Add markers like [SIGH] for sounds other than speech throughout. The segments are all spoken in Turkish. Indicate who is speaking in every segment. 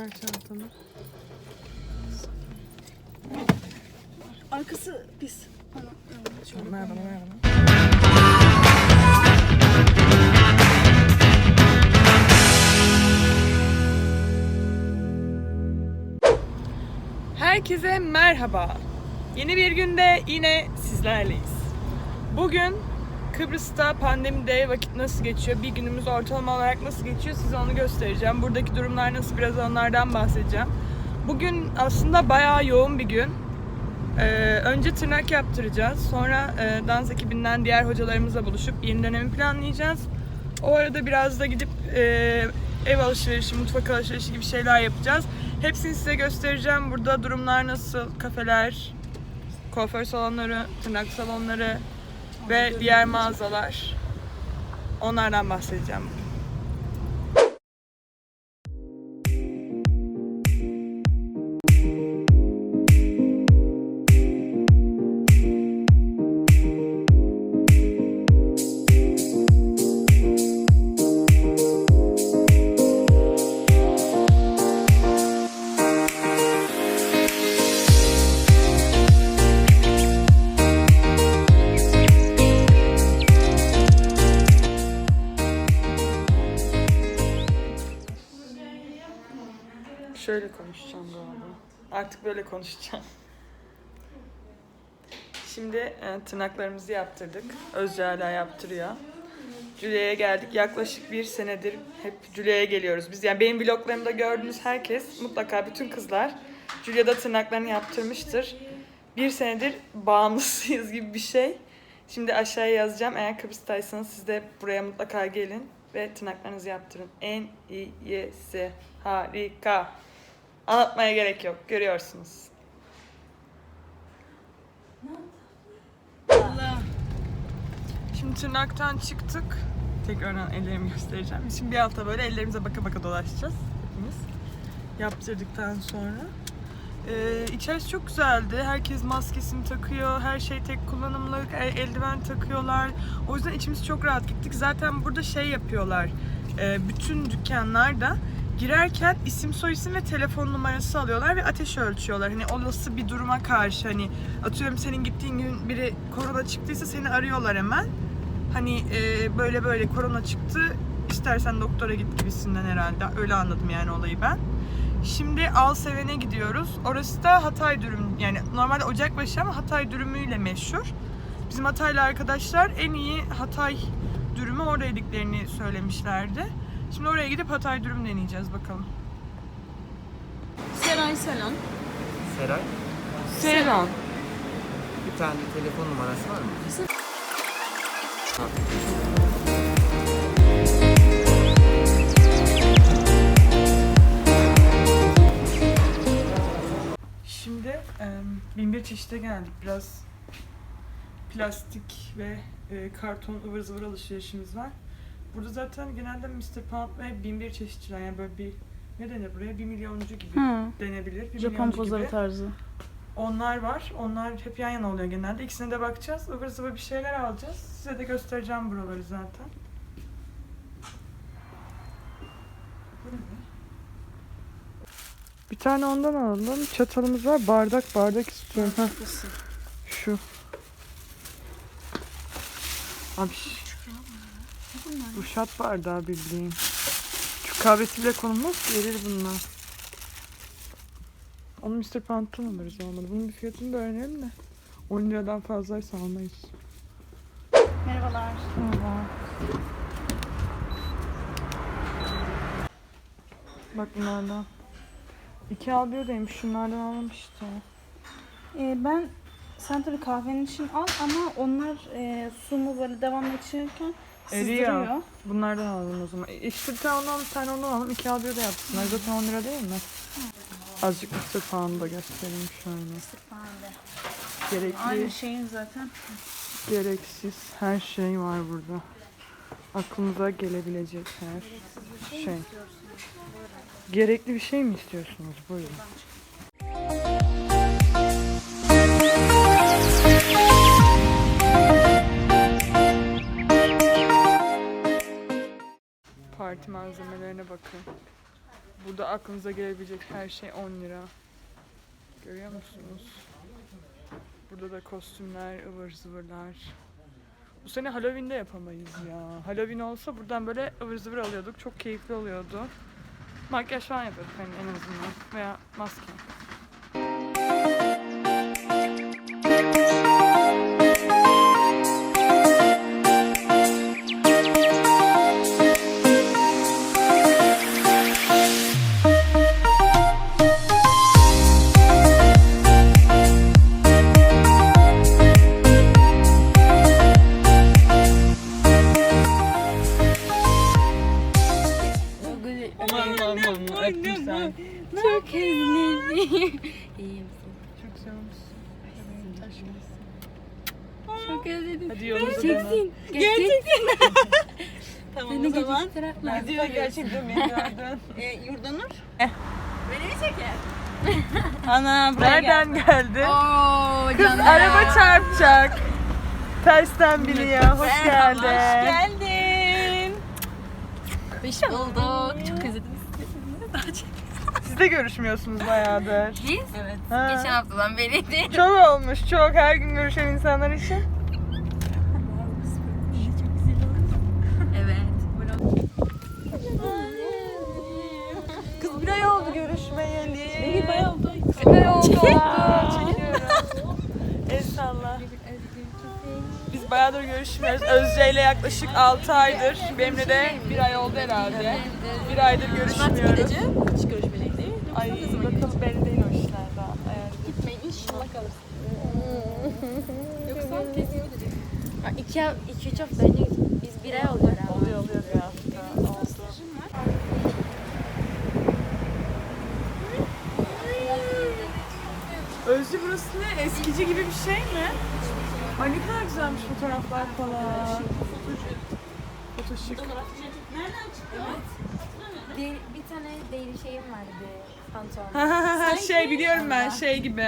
Speaker 1: Ver çantanı.
Speaker 2: Arkası pis. Şöyle
Speaker 1: Ver bana
Speaker 2: koyayım.
Speaker 1: ver bana. Herkese merhaba. Yeni bir günde yine sizlerleyiz. Bugün Kıbrıs'ta pandemide vakit nasıl geçiyor, bir günümüz ortalama olarak nasıl geçiyor size onu göstereceğim. Buradaki durumlar nasıl biraz onlardan bahsedeceğim. Bugün aslında bayağı yoğun bir gün. Ee, önce tırnak yaptıracağız. Sonra e, dans ekibinden diğer hocalarımızla buluşup yeni dönemi planlayacağız. O arada biraz da gidip e, ev alışverişi, mutfak alışverişi gibi şeyler yapacağız. Hepsini size göstereceğim. Burada durumlar nasıl, kafeler, kuaför salonları, tırnak salonları ve diğer mağazalar. Onlardan bahsedeceğim. Şöyle konuşacağım galiba. Artık böyle konuşacağım. Şimdi e, tırnaklarımızı yaptırdık. Özce hala yaptırıyor. Julia'ya geldik. Yaklaşık bir senedir hep Julia'ya geliyoruz. Biz yani benim vloglarımda gördüğünüz herkes mutlaka bütün kızlar Julia da tırnaklarını yaptırmıştır. Bir senedir bağımlısıyız gibi bir şey. Şimdi aşağıya yazacağım. Eğer Kıbrıs'taysanız siz de buraya mutlaka gelin ve tırnaklarınızı yaptırın. En iyisi. Harika. Anlatmaya gerek yok. Görüyorsunuz. Şimdi tırnaktan çıktık. Tekrardan ellerimi göstereceğim. Şimdi bir hafta böyle ellerimize baka baka dolaşacağız hepimiz. Yaptırdıktan sonra. Ee, içerisi çok güzeldi. Herkes maskesini takıyor. Her şey tek kullanımlık. e- Eldiven takıyorlar. O yüzden içimiz çok rahat gittik. Zaten burada şey yapıyorlar. Ee, bütün dükkanlarda girerken isim soyisim ve telefon numarası alıyorlar ve ateş ölçüyorlar. Hani olası bir duruma karşı hani atıyorum senin gittiğin gün biri korona çıktıysa seni arıyorlar hemen. Hani e, böyle böyle korona çıktı istersen doktora git gibisinden herhalde. Öyle anladım yani olayı ben. Şimdi Alseven'e gidiyoruz. Orası da Hatay dürüm yani normalde Ocakbaşı ama Hatay dürümüyle meşhur. Bizim Hataylı arkadaşlar en iyi Hatay dürümü orada yediklerini söylemişlerdi. Şimdi oraya gidip Hatay dürüm deneyeceğiz bakalım.
Speaker 2: Seray Selam.
Speaker 3: Seray,
Speaker 1: Selam.
Speaker 3: bir tane telefon numarası var mı?
Speaker 1: Şimdi e, binbir çeşite geldik. Biraz plastik ve e, karton ıvır zıvır alışverişimiz var. Burada zaten genelde Mr. Pound ve binbir çeşitçiler yani böyle bir ne denir buraya? Bir milyoncu gibi
Speaker 2: Hı.
Speaker 1: denebilir. Bir
Speaker 2: Japon
Speaker 1: milyoncu
Speaker 2: pozları tarzı.
Speaker 1: Onlar var. Onlar hep yan yana oluyor genelde. İkisine de bakacağız. Ivır zıvır bir şeyler alacağız. Size de göstereceğim buraları zaten. Bu ne be? Bir tane ondan alalım. Çatalımız var. Bardak bardak istiyorum. Heh, şu. Abi ş- bu şat bardağı bildiğin. Şu kahvesiyle konulmaz ki verir bunlar. Onu Mr. Pound'dan alırız olmadı. Bunun bir fiyatını da öğrenelim de. 10 liradan fazlaysa almayız.
Speaker 2: Merhabalar.
Speaker 1: Merhaba. Bak bunlardan. İki al bir ödeymiş. Şunlardan alalım işte.
Speaker 2: Ee, ben sen tabii kahvenin için al ama onlar e, su mu böyle devamlı içerken
Speaker 1: Eriyor.
Speaker 2: sızdırıyor.
Speaker 1: Bunlardan alalım o zaman. E, İşte ondan bir tane ondan alalım. İki bir de yapsınlar. Zaten 10 lira değil mi? Azıcık. Pound'u da göstereyim şöyle. Gerekli,
Speaker 2: Aynı şeyin zaten.
Speaker 1: gereksiz her şey var burada. Aklınıza gelebilecek her şey. Gerekli bir şey mi istiyorsunuz? Buyurun. Parti malzemelerine bakın. Burada aklınıza gelebilecek her şey 10 lira. Görüyor musunuz? Burada da kostümler, ıvır zıvırlar. Bu sene Halloween'de yapamayız ya. Halloween olsa buradan böyle ıvır zıvır alıyorduk. Çok keyifli oluyordu. Makyaj falan yapıyorduk hani en azından. Veya maske.
Speaker 4: Gerçekten
Speaker 1: beni gördün. [LAUGHS]
Speaker 2: E, Yurdanur? [LAUGHS]
Speaker 1: Ana Nereden geldi?
Speaker 4: Oo
Speaker 1: Kız
Speaker 4: canım.
Speaker 1: araba çarpacak. Tersten biniyor. Hoş geldin.
Speaker 2: geldin.
Speaker 4: Hoş bulduk. Çok özledim sizi.
Speaker 1: Siz de görüşmüyorsunuz bayağıdır.
Speaker 4: Biz?
Speaker 2: Evet.
Speaker 1: Ha.
Speaker 4: Geçen haftadan beri
Speaker 1: Çok olmuş çok her gün görüşen insanlar için. Bayağıdır görüşmüyoruz. Özce ile yaklaşık 6 aydır. Benimle de bir ay oldu herhalde. Bir aydır görüşmüyoruz.
Speaker 2: Hiç görüşmedik değil mi?
Speaker 1: Ay bakalım belli değil o işler daha.
Speaker 2: Gitmeyin inşallah kalırsın. Yoksa kesin gidecek.
Speaker 4: İki, iki üç hafta önce biz bir ay oldu herhalde.
Speaker 1: Oluyor oluyor bir hafta. Oldu. Özcü burası ne? Eskici gibi bir şey mi? Ay ne kadar güzelmiş fotoğraflar falan. Fotoşık.
Speaker 4: Bir, bir tane deri şeyim vardı. Pantolon.
Speaker 1: şey biliyorum ben şey gibi.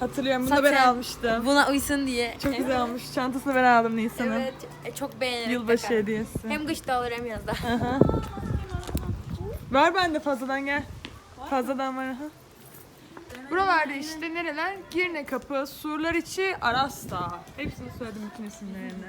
Speaker 1: Hatırlıyorum bunu da ben
Speaker 4: Zaten-
Speaker 1: almıştım.
Speaker 4: Buna uysun diye.
Speaker 1: Çok güzel olmuş. Çantasını ben aldım Nisan'ın.
Speaker 4: Evet. e, Çok beğenerek
Speaker 1: Yılbaşı
Speaker 4: takarım.
Speaker 1: hediyesi.
Speaker 4: Hem kışta olur hem yazda.
Speaker 1: Aha. Var bende fazladan gel. Fazladan var aha. Buralarda işte nereler? Girne Kapı, Surlar içi, Arasta. Hepsini söyledim bütün isimlerini.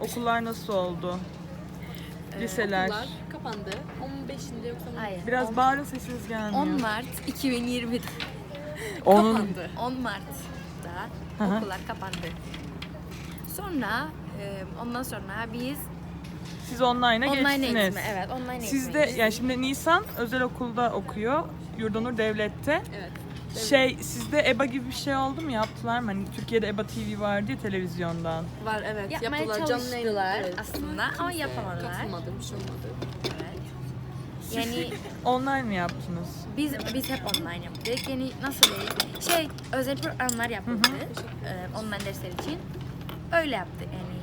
Speaker 1: Okullar nasıl oldu? Liseler.
Speaker 2: Okullar kapandı. 15'inde yoksa
Speaker 4: Hayır.
Speaker 1: Biraz bağırın sesiniz gelmiyor.
Speaker 4: 10 Mart 2020'de
Speaker 1: Onun-
Speaker 2: kapandı.
Speaker 4: 10 Mart'ta
Speaker 1: Hı hı.
Speaker 4: okullar kapandı. Sonra e, ondan sonra biz
Speaker 1: Siz online'a
Speaker 4: online
Speaker 1: geçtiniz.
Speaker 4: eğitime evet online
Speaker 1: Siz de
Speaker 4: eğitime
Speaker 1: yani şimdi Nisan özel okulda okuyor. Yurdanur devlette.
Speaker 2: Evet.
Speaker 1: Şey sizde EBA gibi bir şey oldu mu? Yaptılar mı? Hani Türkiye'de EBA TV vardı ya televizyondan.
Speaker 2: Var evet.
Speaker 4: yapmaya
Speaker 2: Yaptılar. Canlı
Speaker 4: çalıştılar
Speaker 2: evet.
Speaker 4: aslında ama
Speaker 2: kimse
Speaker 4: yapamadılar.
Speaker 2: Katılmadı. Bir şey olmadı.
Speaker 4: Evet. Yani [LAUGHS]
Speaker 1: Online mi yaptınız?
Speaker 4: biz biz hep online yaptık. Yani nasıl diyeyim? Şey özel programlar yapıldı. e, online dersler için. Öyle yaptık yani.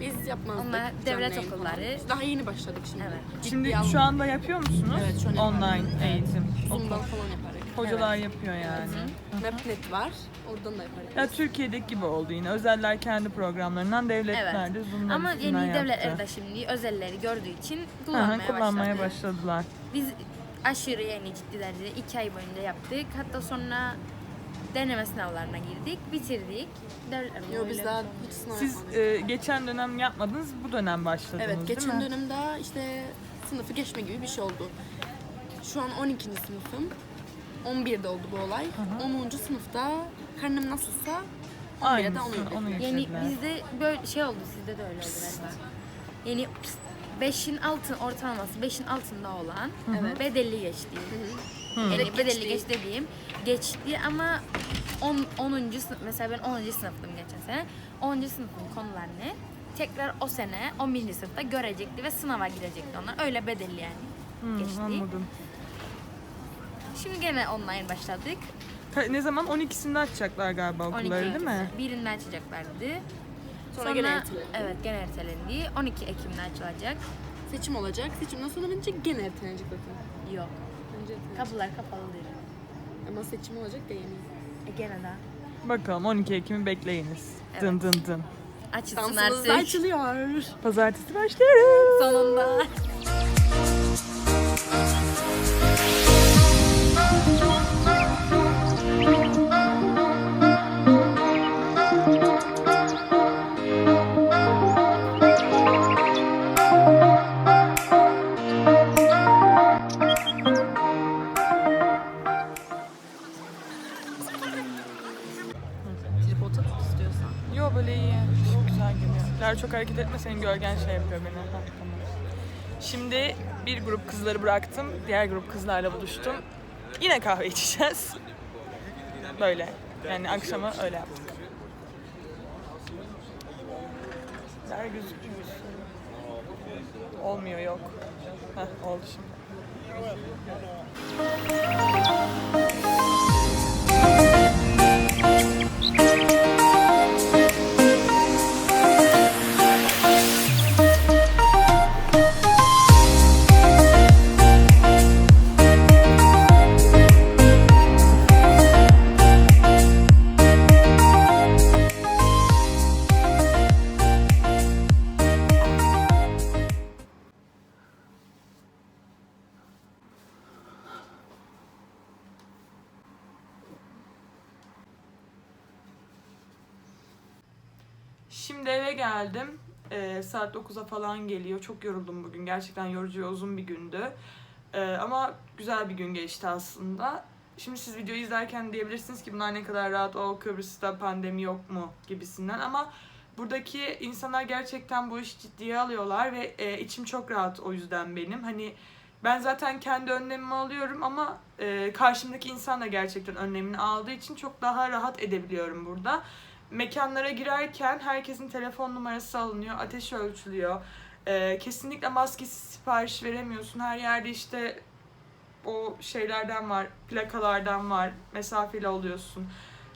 Speaker 2: Biz yapmazdık.
Speaker 4: Onlar
Speaker 2: canlı
Speaker 4: devlet
Speaker 2: yayın falan.
Speaker 4: okulları.
Speaker 2: Biz Daha yeni başladık şimdi.
Speaker 4: Evet.
Speaker 2: Ciddi
Speaker 1: Şimdi şu anda yapıyor musunuz?
Speaker 2: Evet, şu an
Speaker 1: Online
Speaker 2: yapıyoruz.
Speaker 1: eğitim.
Speaker 2: Zoom'dan falan yaparak.
Speaker 1: Hocalar yapıyor yani.
Speaker 2: Mapnet var. Oradan da yaparak.
Speaker 1: Ya Türkiye'deki gibi oldu yine. Özeller kendi programlarından, devletler
Speaker 4: Evet.
Speaker 1: de Zoom'dan
Speaker 4: Ama
Speaker 1: üstünden
Speaker 4: yeni devletler
Speaker 1: yaptı.
Speaker 4: de şimdi özelleri gördüğü için
Speaker 1: Hı hı,
Speaker 4: kullanmaya,
Speaker 1: kullanmaya
Speaker 4: başladı.
Speaker 1: başladılar.
Speaker 4: Biz aşırı yani ciddi derecede iki ay boyunca yaptık. Hatta sonra deneme sınavlarına girdik, bitirdik. Devletler
Speaker 2: Yo biz daha
Speaker 4: sonra.
Speaker 2: hiç sınav
Speaker 1: Siz
Speaker 2: yapmadık.
Speaker 1: e, geçen dönem yapmadınız, bu dönem başladınız
Speaker 2: Evet,
Speaker 1: değil
Speaker 2: geçen
Speaker 1: mi?
Speaker 2: dönemde işte sınıfı geçme gibi bir şey oldu. Şu an 12. sınıfım. 11'de oldu bu olay. 10. sınıfta
Speaker 5: karnım nasılsa
Speaker 1: Aynı.
Speaker 5: de onu
Speaker 4: Yani bizde böyle şey oldu, sizde de öyle oldu galiba. Yani 5'in altın ortalaması 5'in altında olan bedelli geçti. Yani bedelli geç dediğim geçti ama 10 10. sınıf mesela ben 10. sınıftım geçen sene. 10. sınıfın konularını tekrar o sene 11. sınıfta görecekti ve sınava girecekti onlar. Öyle bedelli yani
Speaker 1: Hı,
Speaker 4: geçti.
Speaker 1: anladım.
Speaker 4: Şimdi gene online başladık.
Speaker 1: Ka- Ne zaman? 12'sinde açacaklar galiba
Speaker 4: 12
Speaker 1: okulları değil mi?
Speaker 4: Birinde açacaklardı.
Speaker 5: Sonra gene ertelendi.
Speaker 4: Evet gene ertelendi. 12 Ekim'de açılacak.
Speaker 5: seçim olacak. Seçimden sonra bence gene ertelenecek bakın.
Speaker 4: Yok.
Speaker 5: Bence ertelenecek.
Speaker 4: Kapılar kapalıdır.
Speaker 5: Ama seçim olacak da yeni.
Speaker 4: E gene de.
Speaker 1: Bakalım 12 Ekim'i bekleyiniz.
Speaker 4: Evet.
Speaker 1: Dın dın dın.
Speaker 4: Açılsın
Speaker 5: Dansımız da
Speaker 4: artık.
Speaker 5: açılıyor.
Speaker 1: Pazartesi başlıyoruz.
Speaker 4: Sonunda. [LAUGHS]
Speaker 1: gölgen şey yapıyor beni. Şimdi bir grup kızları bıraktım. Diğer grup kızlarla buluştum. Yine kahve içeceğiz. Böyle. Yani akşama öyle yaptık. Ler gözüküyor. Olmuyor yok. Heh, oldu şimdi. Şimdi eve geldim. Ee, saat 9'a falan geliyor. Çok yoruldum bugün. Gerçekten yorucu ve uzun bir gündü. Ee, ama güzel bir gün geçti aslında. Şimdi siz videoyu izlerken diyebilirsiniz ki bunlar ne kadar rahat o Kıbrıs'ta pandemi yok mu gibisinden ama buradaki insanlar gerçekten bu işi ciddiye alıyorlar ve e, içim çok rahat o yüzden benim. Hani ben zaten kendi önlemimi alıyorum ama e, karşımdaki insan da gerçekten önlemini aldığı için çok daha rahat edebiliyorum burada mekanlara girerken herkesin telefon numarası alınıyor, ateş ölçülüyor. Ee, kesinlikle maskesiz sipariş veremiyorsun. Her yerde işte o şeylerden var, plakalardan var, mesafeli oluyorsun.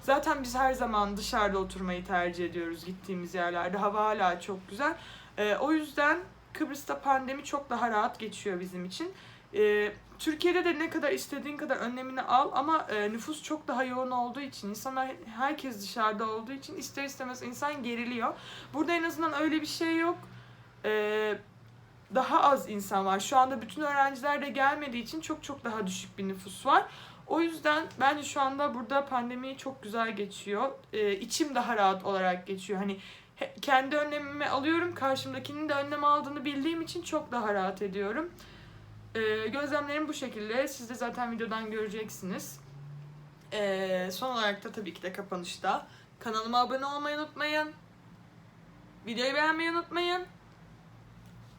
Speaker 1: Zaten biz her zaman dışarıda oturmayı tercih ediyoruz gittiğimiz yerlerde. Hava hala çok güzel. Ee, o yüzden Kıbrıs'ta pandemi çok daha rahat geçiyor bizim için. Ee, Türkiye'de de ne kadar istediğin kadar önlemini al ama e, nüfus çok daha yoğun olduğu için insanlar herkes dışarıda olduğu için ister istemez insan geriliyor. Burada en azından öyle bir şey yok. Ee, daha az insan var. Şu anda bütün öğrenciler de gelmediği için çok çok daha düşük bir nüfus var. O yüzden bence şu anda burada pandemi çok güzel geçiyor. Ee, içim daha rahat olarak geçiyor. Hani kendi önlemimi alıyorum. Karşımdakinin de önlem aldığını bildiğim için çok daha rahat ediyorum. Ee, gözlemlerim bu şekilde. Siz de zaten videodan göreceksiniz. Ee, son olarak da tabii ki de kapanışta kanalıma abone olmayı unutmayın. Videoyu beğenmeyi unutmayın.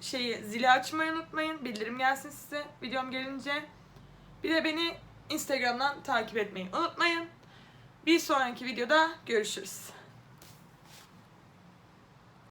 Speaker 1: Şeyi zili açmayı unutmayın. Bildirim gelsin size videom gelince. Bir de beni Instagram'dan takip etmeyi unutmayın. Bir sonraki videoda görüşürüz.